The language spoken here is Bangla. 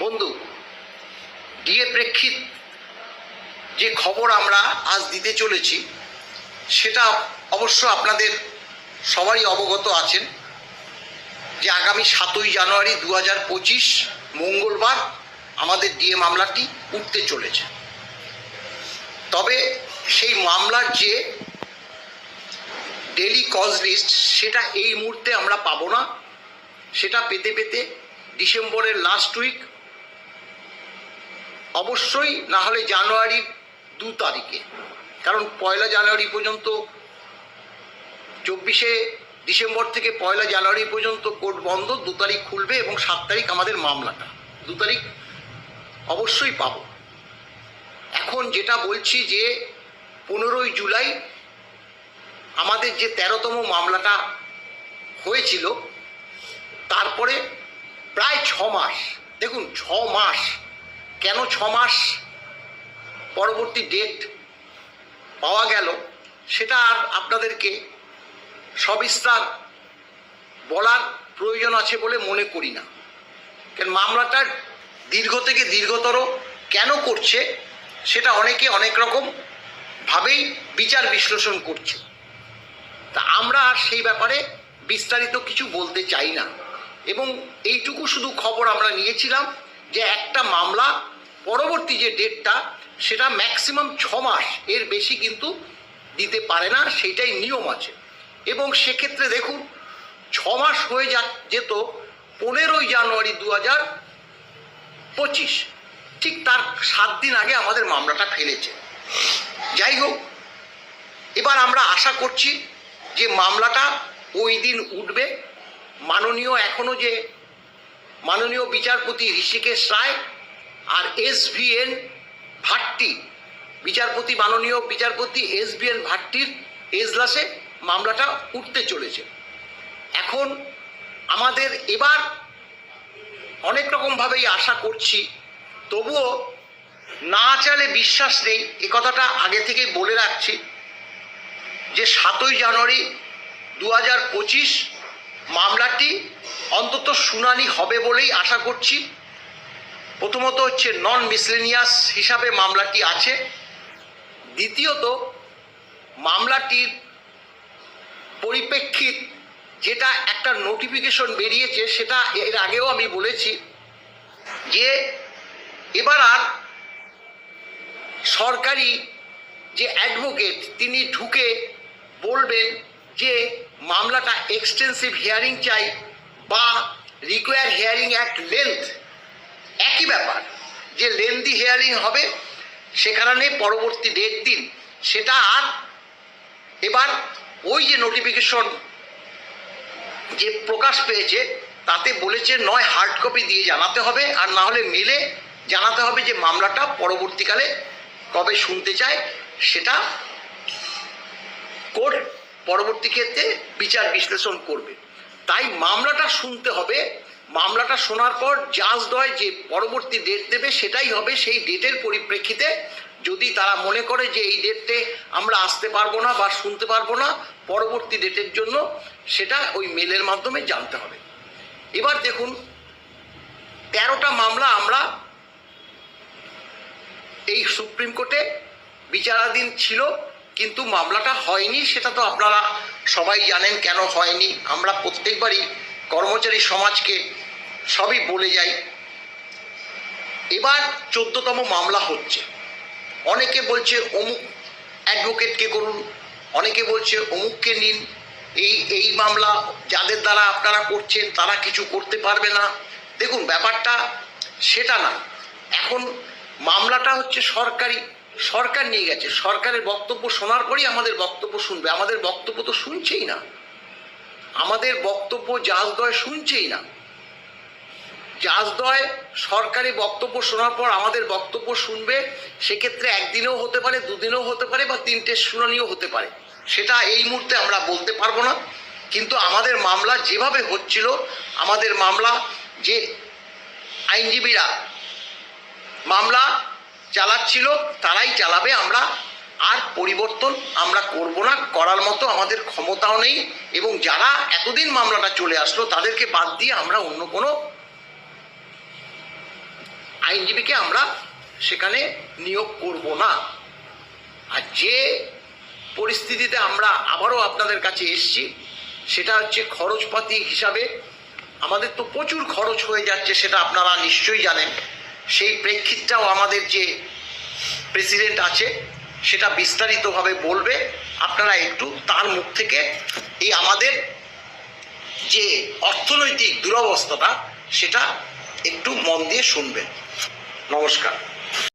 বন্ধু ডিএ প্রেক্ষিত যে খবর আমরা আজ দিতে চলেছি, সেটা অবশ্য আপনাদের সবারই অবগত আছেন যে আগামী সাতই জানুয়ারি দু হাজার পঁচিশ মঙ্গলবার আমাদের ডিএ মামলাটি উঠতে চলেছে। তবে সেই মামলার যে ডেলি কজ লিস্ট, সেটা এই মুহূর্তে আমরা পাবো না। সেটা পেতে পেতে ডিসেম্বরের লাস্ট উইক অবশ্যই না হলে জানুয়ারির দু তারিখে। কারণ পয়লা জানুয়ারি পর্যন্ত, চব্বিশে ডিসেম্বর থেকে পয়লা জানুয়ারি পর্যন্ত কোর্ট বন্ধ, দু তারিখ খুলবে এবং সাত তারিখ আমাদের মামলাটা। দু তারিখ অবশ্যই পাবো। এখন যেটা বলছি যে, পনেরোই জুলাই আমাদের যে তেরোতম মামলাটা হয়েছিল, তারপরে প্রায় ছ মাস, দেখুন, ছ মাস কেন ছ মাস পরবর্তী ডেট পাওয়া গেল সেটা আর আপনাদেরকে সবিস্তার বলার প্রয়োজন আছে বলে মনে করি না। কারণ মামলাটা দীর্ঘ থেকে দীর্ঘতর কেন করছে সেটা অনেকে অনেক রকম ভাবেই বিচার বিশ্লেষণ করছে। তা আমরা আর সেই ব্যাপারে বিস্তারিত কিছু বলতে চাই না। এবং এইটুকু শুধু খবর আমরা নিয়েছিলাম। যে একটা মামলা পরবর্তী যে ডেটটা, সেটা ম্যাক্সিমাম ছ মাস। এর বেশি কিন্তু দিতে পারে না, সেইটাই নিয়ম আছে। এবং সেক্ষেত্রে দেখুন, ছ মাস হয়ে যা যেত পনেরোই জানুয়ারি দু হাজার পঁচিশ। ঠিক তার সাত দিন আগে আমাদের মামলাটা ফেলেছে। যাই হোক, এবার আমরা আশা করছি যে মামলাটা ওই দিন উঠবে। মাননীয় এখনও যে মাননীয় বিচারপতি ঋষিকেশ রায় আর এস ভি এন ভাট্টি। বিচারপতি, মাননীয় বিচারপতি এস ভি এন ভাট্টির এজলাসে মামলাটা উঠতে চলেছে। এখন আমাদের এবার অনেক রকমভাবেই আশা করছি, তবুও না চালে বিশ্বাস নেই, এ কথাটা আগে থেকেই বলে রাখছি যে সাতই জানুয়ারি দু হাজার পঁচিশ মামলাটি অন্তত শুনানি হবে বলেই আশা করছি। প্রথমত হচ্ছে নন মিসলেনিয়াস হিসাবে মামলাটি আছে। দ্বিতীয়ত, মামলাটির পরিপ্রেক্ষিত যেটা একটা নোটিফিকেশন বেরিয়েছে, সেটা এর আগেও আমি বলেছি যে এবার আর সরকারি যে অ্যাডভোকেট তিনি ঢুকে বলবেন যে মামলাটা এক্সটেন্সিভ হিয়ারিং চাই। বা রিকোয়ার হিয়ারিং অ্যাট লেন্থ একই ব্যাপার। যে লেন্দি হিয়ারিং হবে সেখানে পরবর্তী ডেট দিন। সেটা আর এবার ওই যে নোটিফিকেশন যে প্রকাশ পেয়েছে, তাতে বলেছে নয় হার্ড কপি দিয়ে জানাতে হবে, আর না হলে মেলে জানাতে হবে যে মামলাটা পরবর্তীকালে কবে শুনতে চায়, সেটা কোর্ট পরবর্তী ক্ষেত্রে বিচার বিশ্লেষণ করবে। তাই মামলাটা শুনতে হবে। মামলাটা শোনার পর জাজ দয় যে পরবর্তী ডেট দেবে সেটাই হবে সেই ডেটের পরিপ্রেক্ষিতে। যদি তারা মনে করে যে এই ডেটে আমরা আসতে পারব না বা শুনতে পারব না পরবর্তী ডেটের জন্য, সেটা ওই মেলের মাধ্যমে জানতে হবে। এবার দেখুন, তেরোটা মামলা আমরা এই সুপ্রিম কোর্টে বিচারাধীন ছিল। কিন্তু মামলাটা হয়নি, সেটা তো আপনারা সবাই জানেন কেন হয়নি। আমরা প্রত্যেকবারই কর্মচারী সমাজকে সবই বলে যাই। এবার চোদ্দতম মামলা হচ্ছে। অনেকে বলছে অমুক অ্যাডভোকেটকে করুন, অনেকে বলছে অমুককে নিন। এই এই মামলা যাদের দ্বারা আপনারা করছেন, তারা কিছু করতে পারবে না। দেখুন, ব্যাপারটা সেটা না। এখন মামলাটা হচ্ছে সরকারি সরকার নিয়ে গেছে। সরকারের বক্তব্য শোনার পরই আমাদের বক্তব্য শুনবে। আমাদের বক্তব্য তো শুনছেই না। আমাদের বক্তব্য জাজদয় শুনছেই না। জাজদয় সরকারি বক্তব্য শোনার পর আমাদের বক্তব্য শুনবে, সেক্ষেত্রে একদিনেও হতে পারে, দুদিনেও হতে পারে বা তিনটে শুনানিও হতে পারে। সেটা এই মুহূর্তে আমরা বলতে পারব না। কিন্তু আমাদের মামলা যেভাবে হচ্ছিল, আমাদের মামলা যে আইনজীবীরা, মামলা চালাচ্ছিল, তারাই চালাবে, আমরা আর পরিবর্তন আমরা করব না। করার মতো আমাদের ক্ষমতাও নেই এবং যারা এতদিন মামলাটা চলে আসলো, তাদেরকে বাদ দিয়ে আমরা অন্য কোনো আইনজীবীকে আমরা সেখানে নিয়োগ করব না। আর যে পরিস্থিতিতে আমরা আবারও আপনাদের কাছে এসছি, সেটা হচ্ছে খরচপাতি হিসাবে। আমাদের তো প্রচুর খরচ হয়ে যাচ্ছে, সেটা আপনারা নিশ্চয়ই জানেন। সেই প্রেক্ষিতটাও আমাদের যে প্রেসিডেন্ট আছে, সেটা বিস্তারিতভাবে বলবে। আপনারা একটু তার মুখ থেকে এই আমাদের যে অর্থনৈতিক দুরবস্থাটা সেটা একটু মন দিয়ে শুনবেন। নমস্কার।